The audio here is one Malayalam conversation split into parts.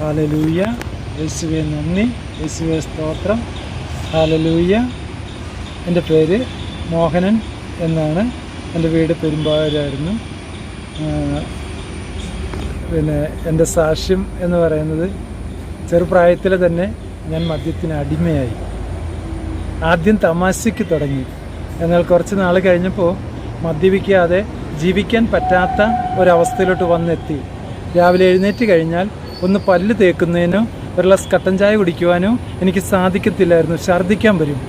ഹാലലൂയ യേശുവെ നന്ദി. യേശുവെ സ്തോത്രം. ഹാലലൂയ എന്റെ പേര് മോഹനൻ എന്നാണ്. എന്റെ വീട് പെരുമ്പാവൂരായിരുന്നു. പിന്നെ എന്റെ സാക്ഷ്യം എന്ന് പറയുന്നത് ചെറുപ്രായത്തിൽ തന്നെ ഞാൻ മദ്യത്തിന് അടിമയായി. ആദ്യം തമാശയ്ക്ക് തുടങ്ങി. എന്നാൽ കുറച്ച് നാൾ കഴിഞ്ഞപ്പോൾ മദ്യപിക്കാതെ ജീവിക്കാൻ പറ്റാത്ത ഒരവസ്ഥയിലോട്ട് വന്നെത്തി. രാവിലെ എഴുന്നേറ്റ് കഴിഞ്ഞാൽ ഒന്ന് പല്ല് തേക്കുന്നതിനോ ഒരു ഗ്ലാസ് കട്ടൻ ചായ കുടിക്കുവാനോ എനിക്ക് സാധിക്കത്തില്ലായിരുന്നു. ഛർദ്ദിക്കാൻ വരും.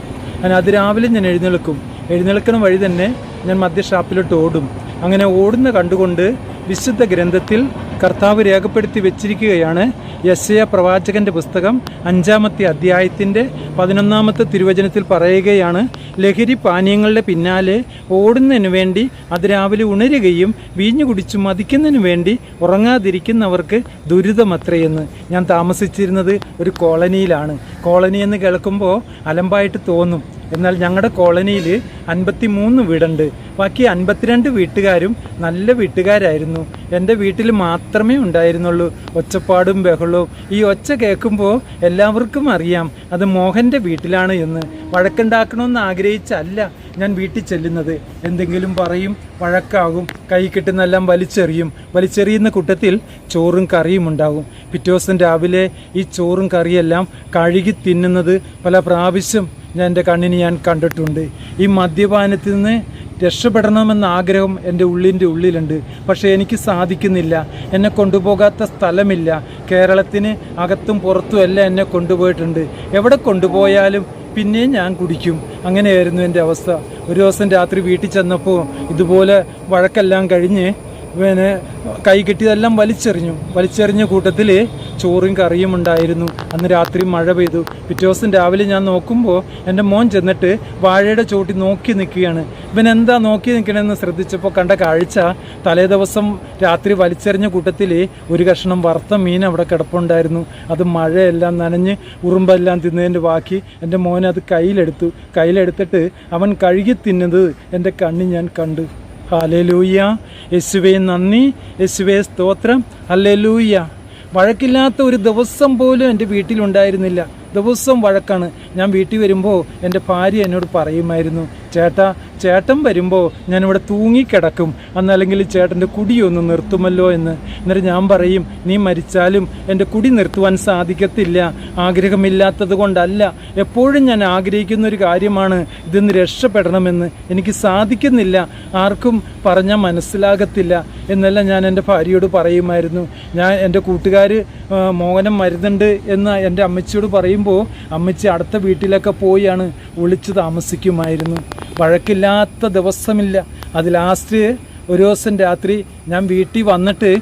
ഞാൻ അതിരാവിലെ ഞാൻ എഴുന്നേൽക്കും. എഴുന്നേൽക്കണ വഴി തന്നെ ഞാൻ മദ്യഷാപ്പിലോട്ട് ഓടും. അങ്ങനെ ഓടുന്ന കണ്ടുകൊണ്ട് വിശുദ്ധ ഗ്രന്ഥത്തിൽ കർത്താവ് രേഖപ്പെടുത്തി വെച്ചിരിക്കുകയാണ് യശയ പ്രവാചകന്റെ പുസ്തകം അഞ്ചാമത്തെ അധ്യായത്തിന്റെ പതിനൊന്നാമത്തെ തിരുവചനത്തിൽ പറയുകയാണ് ലഹരി പാനീയങ്ങളുടെ പിന്നാലെ ഓടുന്നതിന് വേണ്ടി അതിരാവിലെ ഉണരുകയും വീഞ്ഞു കുടിച്ച് മതിക്കുന്നതിന് വേണ്ടി ഉറങ്ങാതിരിക്കുന്നവർക്ക് ദുരിതമത്രയെന്ന് ഞാൻ താമസിച്ചിരുന്നത് ഒരു കോളനിയിലാണ്. കോളനി എന്ന് കേൾക്കുമ്പോൾ അലമ്പായിട്ട് തോന്നും. എന്നാൽ ഞങ്ങളുടെ കോളനിയിൽ അൻപത്തി മൂന്ന് വീടുണ്ട്. ബാക്കി അൻപത്തിരണ്ട് വീട്ടുകാരും നല്ല വീട്ടുകാരായിരുന്നു. എന്റെ വീട്ടിൽ മാത്രമേ ഉണ്ടായിരുന്നുള്ളൂ. ഒച്ചപ്പാടും ബഹളവും. ഈ ഒച്ച കേൾക്കുമ്പോൾ എല്ലാവർക്കും അറിയാം അത് മോഹന്റെ വീട്ടിലാണ് എന്ന്. വഴക്കുണ്ടാക്കണമെന്ന് ആഗ്രഹിച്ചല്ല ഞാൻ വീട്ടിൽ ചെല്ലുന്നത്. എന്തെങ്കിലും പറയും വഴക്കാകും. കൈ കിട്ടുന്നെല്ലാം വലിച്ചെറിയും. വലിച്ചെറിയുന്ന കൂട്ടത്തിൽ ചോറും കറിയും ഉണ്ടാകും. പിറ്റേ ദിവസം രാവിലെ ഈ ചോറും കറിയെല്ലാം കഴുകി തിന്നുന്നത് പല പ്രാവശ്യം ഞാൻ എന്റെ കണ്ണിന് ഞാൻ കണ്ടിട്ടുണ്ട്. ഈ മദ്യപാനത്തിൽ നിന്ന് രക്ഷപ്പെടണമെന്ന ആഗ്രഹം എന്റെ ഉള്ളിന്റെ ഉള്ളിലുണ്ട്. പക്ഷേ എനിക്ക് സാധിക്കുന്നില്ല. എന്നെ കൊണ്ടുപോകാത്ത സ്ഥലമില്ല. കേരളത്തിന് അകത്തും പുറത്തും എല്ലാം എന്നെ കൊണ്ടുപോയിട്ടുണ്ട്. എവിടെ കൊണ്ടുപോയാലും പിന്നെയും ഞാൻ കുടിക്കും. അങ്ങനെയായിരുന്നു എന്റെ അവസ്ഥ. ഒരു ദിവസം രാത്രി വീട്ടിൽ ചെന്നപ്പോൾ ഇതുപോലെ വഴക്കെല്ലാം കഴിഞ്ഞ് പിന്നെ കൈ കിട്ടിയതെല്ലാം വലിച്ചെറിഞ്ഞു. വലിച്ചെറിഞ്ഞ കൂട്ടത്തിൽ ചോറും കറിയും ഉണ്ടായിരുന്നു. അന്ന് രാത്രി മഴ പെയ്തു. പിറ്റേ ദിവസം രാവിലെ ഞാൻ നോക്കുമ്പോൾ എന്റെ മോൻ ചെന്നിട്ട് വാഴയുടെ ചോട്ടി നോക്കി നിൽക്കുകയാണ്. ഇവൻ എന്താ നോക്കി നിൽക്കണമെന്ന് ശ്രദ്ധിച്ചപ്പോൾ കണ്ട കാഴ്ച തലേ ദിവസം രാത്രി വലിച്ചെറിഞ്ഞ കൂട്ടത്തിൽ ഒരു കഷ്ണം വറുത്ത മീൻ അവിടെ കിടപ്പുണ്ടായിരുന്നു. അത് മഴയെല്ലാം നനഞ്ഞ് ഉറുമ്പെല്ലാം തിന്നതിന്റെ ബാക്കി എന്റെ മോൻ അത് കയ്യിലെടുത്തു. കയ്യിലെടുത്തിട്ട് അവൻ കഴുകി തിന്നത് എന്റെ കണ്ണ് ഞാൻ കണ്ടു. ഹാലലൂയ യേശുവേ നന്ദി. യേശുവേ സ്തോത്രം. ഹല്ലേലൂയ വഴക്കില്ലാത്ത ഒരു ദിവസം പോലും എന്റെ വീട്ടിലുണ്ടായിരുന്നില്ല. ദിവസം വഴക്കാണ്. ഞാൻ വീട്ടിൽ വരുമ്പോൾ എന്റെ ഭാര്യ എന്നോട് പറയുമായിരുന്നു ചേട്ടാ ചേട്ടൻ വരുമ്പോൾ ഞാനിവിടെ തൂങ്ങിക്കിടക്കും. എന്നല്ലെങ്കിൽ ചേട്ടന്റെ കുടിയൊന്ന് നിർത്തുമല്ലോ എന്ന്. എന്നിട്ട് ഞാൻ പറയും നീ മരിച്ചാലും എന്റെ കുടി നിർത്തുവാൻ സാധിക്കത്തില്ല. ആഗ്രഹമില്ലാത്തത് കൊണ്ടല്ല. എപ്പോഴും ഞാൻ ആഗ്രഹിക്കുന്ന ഒരു കാര്യമാണ് ഇതിന്ന് രക്ഷപ്പെടണമെന്ന്. എനിക്ക് സാധിക്കുന്നില്ല. ആർക്കും പറഞ്ഞാൽ മനസ്സിലാകത്തില്ല. എന്നെല്ലാം ഞാൻ എന്റെ ഭാര്യയോട് പറയുമായിരുന്നു. ഞാൻ എന്റെ കൂട്ടുകാർ മോഹനം മരുന്നുണ്ട് എന്ന് എന്റെ അമ്മച്ചിയോട് പറയുമ്പോൾ അമ്മച്ചി അടുത്ത വീട്ടിലൊക്കെ പോയാണ്. ഒളിച്ച് താമസിക്കുമായിരുന്നു. വഴക്കില്ലാത്ത ദിവസമില്ല. അത് ലാസ്റ്റ് ഒരു ദിവസം രാത്രി ഞാൻ വീട്ടിൽ വന്നിട്ട്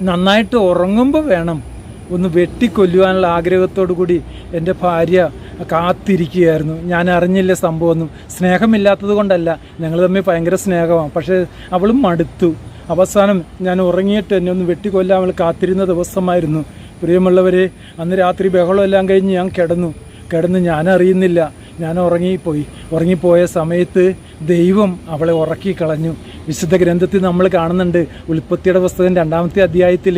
നന്നായിട്ട് ഉറങ്ങുമ്പോൾ വേണം ഒന്ന് വെട്ടിക്കൊല്ലുവാനുള്ള ആഗ്രഹത്തോടു കൂടി എന്റെ ഭാര്യ കാത്തിരിക്കുകയായിരുന്നു. ഞാൻ അറിഞ്ഞില്ല സംഭവമൊന്നും. സ്നേഹമില്ലാത്തത് കൊണ്ടല്ല. ഞങ്ങൾ തമ്മിൽ ഭയങ്കര സ്നേഹമാണ്. പക്ഷേ അവളും മടുത്തു. അവസാനം ഞാൻ ഉറങ്ങിയിട്ട് എന്നെ ഒന്ന് വെട്ടിക്കൊല്ലാൻ അവൾ കാത്തിരുന്ന ദിവസമായിരുന്നു. പ്രിയമുള്ളവരെ അന്ന് രാത്രി ബഹളമെല്ലാം കഴിഞ്ഞ് ഞാൻ കിടന്നു. കിടന്ന് ഞാൻ അറിയുന്നില്ല. ഞാൻ ഉറങ്ങിപ്പോയി ഉറങ്ങിപ്പോയ സമയത്ത് ദൈവം അവളെ ഉറക്കി കളഞ്ഞു വിശുദ്ധ ഗ്രന്ഥത്തിൽ നമ്മൾ കാണുന്നുണ്ട് ഉൽപ്പത്തിയുടെ പുസ്തകം രണ്ടാമത്തെ അധ്യായത്തിൽ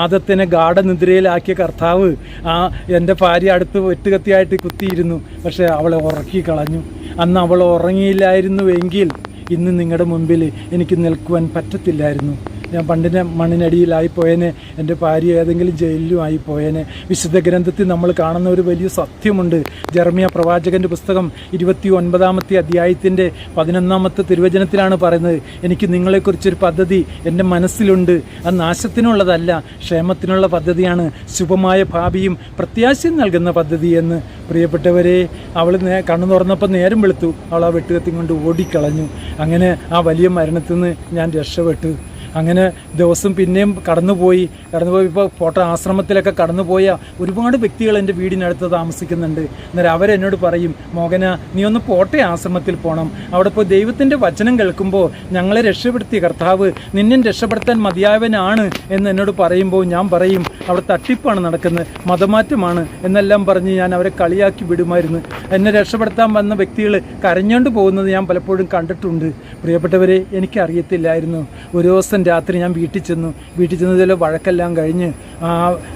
ആദത്തിനെ ഗാഠനിദ്രയിലാക്കിയ കർത്താവ് ആ എന്റെ ഭാര്യ അടുത്ത് വെട്ടുകത്തിയായിട്ട് കുത്തിയിരുന്നു. പക്ഷേ അവളെ ഉറക്കി കളഞ്ഞു അന്ന് അവൾ ഉറങ്ങിയില്ലായിരുന്നുവെങ്കിൽ ഇന്ന് നിങ്ങളുടെ മുമ്പിൽ എനിക്ക് നിൽക്കുവാൻ പറ്റത്തില്ലായിരുന്നു. ഞാൻ പണ്ടിനെ മണ്ണിനടിയിലായി പോയേനെ എന്റെ ഭാര്യ ഏതെങ്കിലും ജയിലിലും ആയി പോയേനെ. വിശുദ്ധ ഗ്രന്ഥത്തിൽ നമ്മൾ കാണുന്ന ഒരു വലിയ സത്യമുണ്ട്. ജർമിയ പ്രവാചകന്റെ പുസ്തകം ഇരുപത്തി ഒൻപതാമത്തെ അധ്യായത്തിന്റെ പതിനൊന്നാമത്തെ തിരുവചനത്തിലാണ് പറയുന്നത് എനിക്ക് നിങ്ങളെക്കുറിച്ചൊരു പദ്ധതി എന്റെ മനസ്സിലുണ്ട്. അത് നാശത്തിനുള്ളതല്ല ക്ഷേമത്തിനുള്ള പദ്ധതിയാണ്. ശുഭമായ ഭാവിയും പ്രത്യാശയും നൽകുന്ന പദ്ധതി എന്ന്. പ്രിയപ്പെട്ടവരെ അവൾ നേ കണ്ണു തുറന്നപ്പോൾ നേരം വെളുത്തു. അവൾ ആ വെട്ടുകത്തി കൊണ്ട് ഓടിക്കളഞ്ഞു. അങ്ങനെ ആ വലിയ മരണത്തിൽ നിന്ന് ഞാൻ രക്ഷപ്പെട്ടു. അങ്ങനെ ദിവസം പിന്നെയും കടന്നുപോയി. കടന്നുപോയി ഇപ്പോൾ ഫോട്ടോ ആശ്രമത്തിലൊക്കെ കടന്നുപോയ ഒരുപാട് വ്യക്തികൾ എന്റെ വീടിനടുത്ത് താമസിക്കുന്നുണ്ട്. അന്നേരം അവരെന്നോട് പറയും മോഹന നീ ഒന്ന് പോട്ടെ ആശ്രമത്തിൽ പോകണം അവിടെ ഇപ്പോൾ ദൈവത്തിന്റെ വചനം കേൾക്കുമ്പോൾ ഞങ്ങളെ രക്ഷപ്പെടുത്തിയ കർത്താവ്. നിന്നെ രക്ഷപ്പെടുത്താൻ മതിയായവനാണ് എന്ന് എന്നോട് പറയുമ്പോൾ ഞാൻ പറയും അവിടെ തട്ടിപ്പാണ് നടക്കുന്നത്. മതമാറ്റമാണ്. എന്നെല്ലാം പറഞ്ഞ് ഞാൻ അവരെ കളിയാക്കി വിടുമായിരുന്നു. എന്നെ രക്ഷപ്പെടുത്താൻ വന്ന വ്യക്തികൾ കരഞ്ഞുകൊണ്ട് പോകുന്നത് ഞാൻ പലപ്പോഴും കണ്ടിട്ടുണ്ട്. പ്രിയപ്പെട്ടവരെ എനിക്കറിയത്തില്ലായിരുന്നു. ഒരു ദിവസം രാത്രി ഞാൻ വീട്ടിൽ ചെന്നു. വീട്ടിൽ ചെന്നതിൽ വഴക്കെല്ലാം കഴിഞ്ഞ്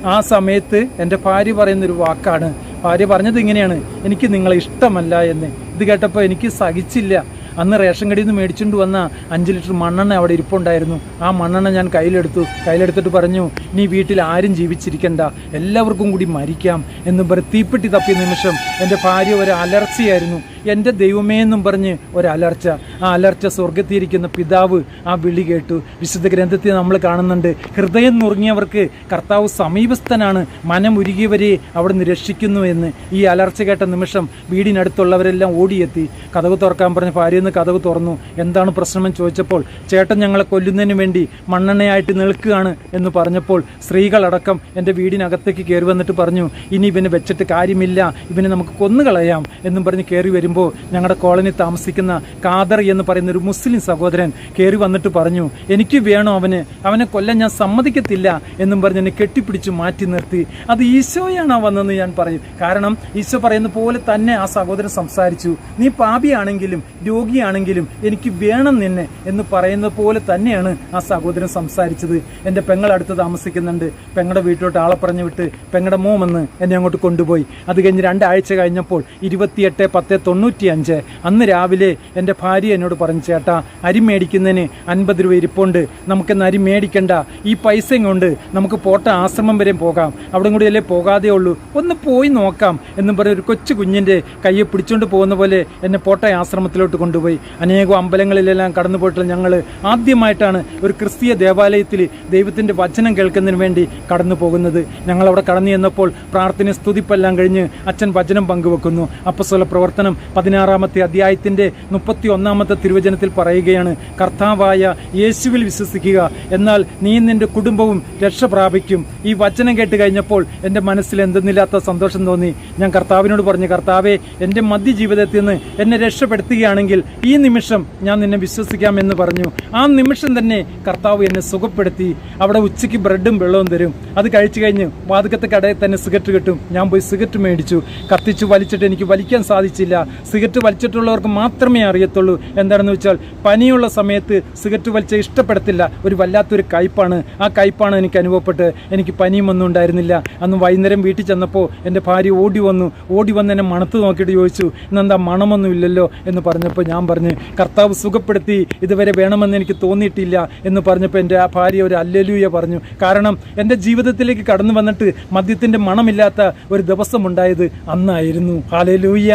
ആ സമയത്ത് എന്റെ ഭാര്യ പറയുന്നൊരു വാക്കാണ്. ഭാര്യ പറഞ്ഞത് ഇങ്ങനെയാണ് എനിക്ക് നിങ്ങളെ ഇഷ്ടമല്ല എന്ന്. ഇത് കേട്ടപ്പോൾ എനിക്ക് സഹിച്ചില്ല. അന്ന് റേഷൻ കടയിൽ നിന്ന് മേടിച്ചുകൊണ്ട് വന്ന അഞ്ച് ലിറ്റർ മണ്ണെണ്ണ അവിടെ ഇരിപ്പുണ്ടായിരുന്നു. ആ മണ്ണെണ്ണ ഞാൻ കയ്യിലെടുത്തു. കയ്യിലെടുത്തിട്ട് പറഞ്ഞു നീ വീട്ടിൽ ആരും ജീവിച്ചിരിക്കണ്ട. എല്ലാവർക്കും കൂടി മരിക്കാം. എന്ന് തീപ്പെട്ടി തപ്പിയ നിമിഷം എന്റെ ഭാര്യ ഒരു അലർച്ചയായിരുന്നു. എന്റെ ദൈവമേ എന്നും പറഞ്ഞ് ഒരു അലർച്ച ആ അലർച്ച സ്വർഗത്തിയിരിക്കുന്ന പിതാവ് ആ വിളി കേട്ടു. വിശുദ്ധ ഗ്രന്ഥത്തിൽ നമ്മൾ കാണുന്നുണ്ട് ഹൃദയം നുറുങ്ങിയവർക്ക് കർത്താവ് സമീപസ്ഥനാണ് മനമുരുകിയവരെ അവിടുന്ന് രക്ഷിക്കുന്നു എന്ന്. ഈ അലർച്ച കേട്ട നിമിഷം വീടിനടുത്തുള്ളവരെല്ലാം ഓടിയെത്തി. കഥവ് തുറക്കാൻ പറഞ്ഞ് ഭാര്യയെന്ന് കഥവ് തുറന്നു. എന്താണ് പ്രശ്നമെന്ന് ചോദിച്ചപ്പോൾ ചേട്ടൻ ഞങ്ങളെ കൊല്ലുന്നതിന് വേണ്ടി മണ്ണെണ്ണയായിട്ട് നിൽക്കുകയാണ് എന്ന് പറഞ്ഞപ്പോൾ സ്ത്രീകളടക്കം എന്റെ വീടിനകത്തേക്ക് കയറി വന്നിട്ട് പറഞ്ഞു ഇനി ഇവനെ വെച്ചിട്ട് കാര്യമില്ല. ഇവനെ നമുക്ക് കൊന്നുകളയാം എന്നും പറഞ്ഞ് കയറി വരുമ്പോൾ ഞങ്ങളുടെ കോളനി താമസിക്കുന്ന കാദർ എന്ന് പറയുന്ന ഒരു മുസ്ലിം സഹോദരൻ കയറി വന്നിട്ട് പറഞ്ഞു എനിക്ക് വേണോ അവന്? അവനെ കൊല്ലം ഞാൻ സമ്മതിക്കത്തില്ല എന്നും പറഞ്ഞ് എന്നെ കെട്ടിപ്പിടിച്ച് മാറ്റി നിർത്തി. അത് ഈശോയാണോ വന്നതെന്ന് ഞാൻ പറഞ്ഞു. കാരണം ഈശോ പറയുന്ന പോലെ തന്നെ ആ സഹോദരൻ സംസാരിച്ചു. നീ പാപിയാണെങ്കിലും രോഗിയാണെങ്കിലും എനിക്ക് വേണം നിന്നെ എന്ന് പറയുന്ന പോലെ തന്നെയാണ് ആ സഹോദരൻ സംസാരിച്ചത്. എന്റെ പെങ്ങൾ അടുത്ത് താമസിക്കുന്നുണ്ട്. പെങ്ങളുടെ വീട്ടിലോട്ട് ആളെ പറഞ്ഞു വിട്ട് പെങ്ങളുടെ മോമെന്ന് എന്നെ അങ്ങോട്ട് കൊണ്ടുപോയി. അത് കഴിഞ്ഞ് രണ്ടാഴ്ച കഴിഞ്ഞപ്പോൾ ഇരുപത്തിയെട്ട് പത്ത് തൊണ്ണൂറ്റി അഞ്ച് അന്ന് രാവിലെ എന്റെ ഭാര്യ എന്നോട് പറഞ്ഞു ചേട്ടാ അരി മേടിക്കുന്നതിന് അൻപത് രൂപ ഇരിപ്പുണ്ട്. നമുക്കെന്ന് അരി മേടിക്കണ്ട. ഈ പൈസയും കൊണ്ട് നമുക്ക് പോട്ട ആശ്രമം വരെ പോകാം. അവിടെ കൂടി അല്ലേ പോകാതെ ഉള്ളൂ. ഒന്ന് പോയി നോക്കാം. എന്നും പറഞ്ഞ് ഒരു കൊച്ചു കുഞ്ഞിന്റെ കയ്യെ പിടിച്ചുകൊണ്ട് പോകുന്ന പോലെ എന്നെ പോട്ട ആശ്രമത്തിലോട്ട് കൊണ്ടുപോയി. അനേകം അമ്പലങ്ങളിലെല്ലാം കടന്നു പോയിട്ടുള്ള ഞങ്ങൾ ആദ്യമായിട്ടാണ് ഒരു ക്രിസ്തീയ ദേവാലയത്തിൽ ദൈവത്തിന്റെ വചനം കേൾക്കുന്നതിന് വേണ്ടി കടന്നു പോകുന്നത്. ഞങ്ങളവിടെ കടന്നു ചെന്നപ്പോൾ പ്രാർത്ഥന സ്തുതിപ്പെല്ലാം കഴിഞ്ഞ് അച്ഛൻ വചനം പങ്കുവെക്കുന്നു. അപ്പസ്വല പ്രവർത്തനം പതിനാറാമത്തെ അധ്യായത്തിന്റെ മുപ്പത്തി ഒന്നാമത്തെ തിരുവചനത്തിൽ പറയുകയാണ് കർത്താവായ യേശുവിൽ വിശ്വസിക്കുക എന്നാൽ നീ നിന്റെ കുടുംബവും രക്ഷ പ്രാപിക്കും. ഈ വചനം കേട്ട് കഴിഞ്ഞപ്പോൾ എന്റെ മനസ്സിൽ എന്തെന്നില്ലാത്ത സന്തോഷം തോന്നി. ഞാൻ കർത്താവിനോട് പറഞ്ഞു കർത്താവെ എന്റെ മധ്യ ജീവിതത്തിൽ നിന്ന് എന്നെ രക്ഷപ്പെടുത്തുകയാണെങ്കിൽ ഈ നിമിഷം ഞാൻ നിന്നെ വിശ്വസിക്കാമെന്ന് പറഞ്ഞു. ആ നിമിഷം തന്നെ കർത്താവ് എന്നെ സുഖപ്പെടുത്തി. അവിടെ ഉച്ചയ്ക്ക് ബ്രെഡും വെള്ളവും തരും. അത് കഴിച്ചു കഴിഞ്ഞ് വാതുക്കത്തെ കടയിൽ തന്നെ സിഗരറ്റ് കിട്ടും. ഞാൻ പോയി സിഗരറ്റ് മേടിച്ചു. കത്തിച്ചു വലിച്ചിട്ട് എനിക്ക് വലിക്കാൻ സാധിച്ചില്ല. സിഗരറ്റ് വലിച്ചിട്ടുള്ളവർക്ക് മാത്രമേ അറിയത്തുള്ളൂ. എന്താണെന്ന് വെച്ചാൽ പനിയുള്ള സമയത്ത് സിഗരറ്റ് വലിച്ച ഇഷ്ടപ്പെടത്തില്ല. ഒരു വല്ലാത്തൊരു കയ്പാണ്. ആ കയ്പാണ് എനിക്ക് അനുഭവപ്പെട്ട് എനിക്ക് പനിയും ഒന്നും ഉണ്ടായിരുന്നില്ല. അന്ന് വൈകുന്നേരം വീട്ടിൽ ചെന്നപ്പോൾ എന്റെ ഭാര്യ ഓടി വന്നു. ഓടി വന്ന് എന്നെ മണത്ത് നോക്കിയിട്ട് ചോദിച്ചു ഇന്നെന്താ മണമൊന്നും ഇല്ലല്ലോ? എന്ന് പറഞ്ഞപ്പോൾ ഞാൻ പറഞ്ഞു കർത്താവ് സുഖപ്പെടുത്തി. ഇതുവരെ വേണമെന്ന് എനിക്ക് തോന്നിയിട്ടില്ല. എന്ന് പറഞ്ഞപ്പോൾ എന്റെ ആ ഭാര്യ ഒരു അല്ലലൂയ പറഞ്ഞു. കാരണം എന്റെ ജീവിതത്തിലേക്ക് കടന്നു വന്നിട്ട് മദ്യത്തിന്റെ മണമില്ലാത്ത ഒരു ദിവസം ഉണ്ടായത് അന്നായിരുന്നു. ഹാലലൂയ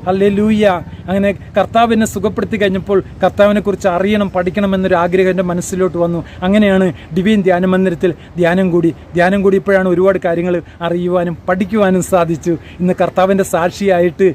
അല്ലേ ലൂയ്യ അങ്ങനെ കർത്താവിനെ സുഖപ്പെടുത്തി കഴിഞ്ഞപ്പോൾ കർത്താവിനെ കുറിച്ച് അറിയണം പഠിക്കണം എന്നൊരു ആഗ്രഹം എന്റെ മനസ്സിലോട്ട് വന്നു. അങ്ങനെയാണ് ഡിവൈൻ ധ്യാന മന്ദിരത്തിൽ ധ്യാനം കൂടി. ധ്യാനം കൂടി ഇപ്പോഴാണ് ഒരുപാട് കാര്യങ്ങൾ അറിയുവാനും പഠിക്കുവാനും സാധിച്ചു. ഇന്ന് കർത്താവിന്റെ സാക്ഷിയായിട്ട്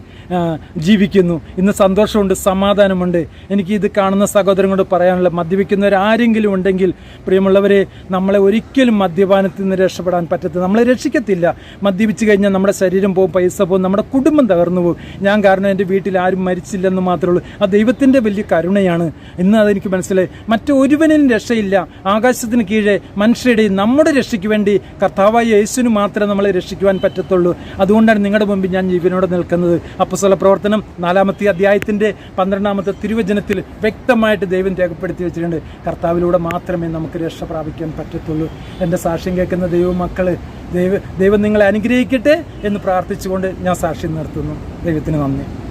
ജീവിക്കുന്നു. ഇന്ന് സന്തോഷമുണ്ട് സമാധാനമുണ്ട്. എനിക്ക് ഇത് കാണുന്ന സഹോദരങ്ങളോട് പറയാനുള്ള മദ്യപിക്കുന്നവർ ആരെങ്കിലും ഉണ്ടെങ്കിൽ പ്രിയമുള്ളവരെ നമ്മളെ ഒരിക്കലും മദ്യപാനത്തിൽ നിന്ന് രക്ഷപ്പെടാൻ പറ്റത്തില്ല. നമ്മളെ രക്ഷിക്കത്തില്ല. മദ്യപിച്ച് കഴിഞ്ഞാൽ നമ്മുടെ ശരീരം പോകും പൈസ പോകും നമ്മുടെ കുടുംബം തകർന്നു പോകും. ഞാൻ കാരണം എന്റെ വീട്ടിൽ ആരും മരിച്ചില്ലെന്ന് മാത്രമേ ഉള്ളൂ. ആ ദൈവത്തിന്റെ വലിയ കരുണയാണ്. ഇന്ന് അതെനിക്ക് മനസ്സിലായി. മറ്റൊരുവനും രക്ഷയില്ല. ആകാശത്തിന് കീഴെ മനുഷ്യരുടെ നമ്മുടെ രക്ഷയ്ക്ക് വേണ്ടി കർത്താവായ യേശുവിന് മാത്രമേ നമ്മളെ രക്ഷിക്കുവാൻ പറ്റത്തുള്ളൂ. അതുകൊണ്ടാണ് നിങ്ങളുടെ മുമ്പിൽ ഞാൻ ജീവനോടെ നിൽക്കുന്നത്. അപ്പസ്വല പ്രവർത്തനം നാലാമത്തെ അധ്യായത്തിന്റെ പന്ത്രണ്ടാമത്തെ തിരുവചനത്തിൽ വ്യക്തമായിട്ട് ദൈവം രേഖപ്പെടുത്തി വെച്ചിട്ടുണ്ട്. കർത്താവിലൂടെ മാത്രമേ നമുക്ക് രക്ഷ പ്രാപിക്കാൻ പറ്റത്തുള്ളൂ. എന്റെ സാക്ഷ്യം കേൾക്കുന്ന ദൈവമക്കൾ ദൈവ ദൈവം നിങ്ങളെ അനുഗ്രഹിക്കട്ടെ എന്ന് പ്രാർത്ഥിച്ചുകൊണ്ട് ഞാൻ സാക്ഷ്യം നിർത്തുന്നു. ദൈവത്തിന് നന്ദി.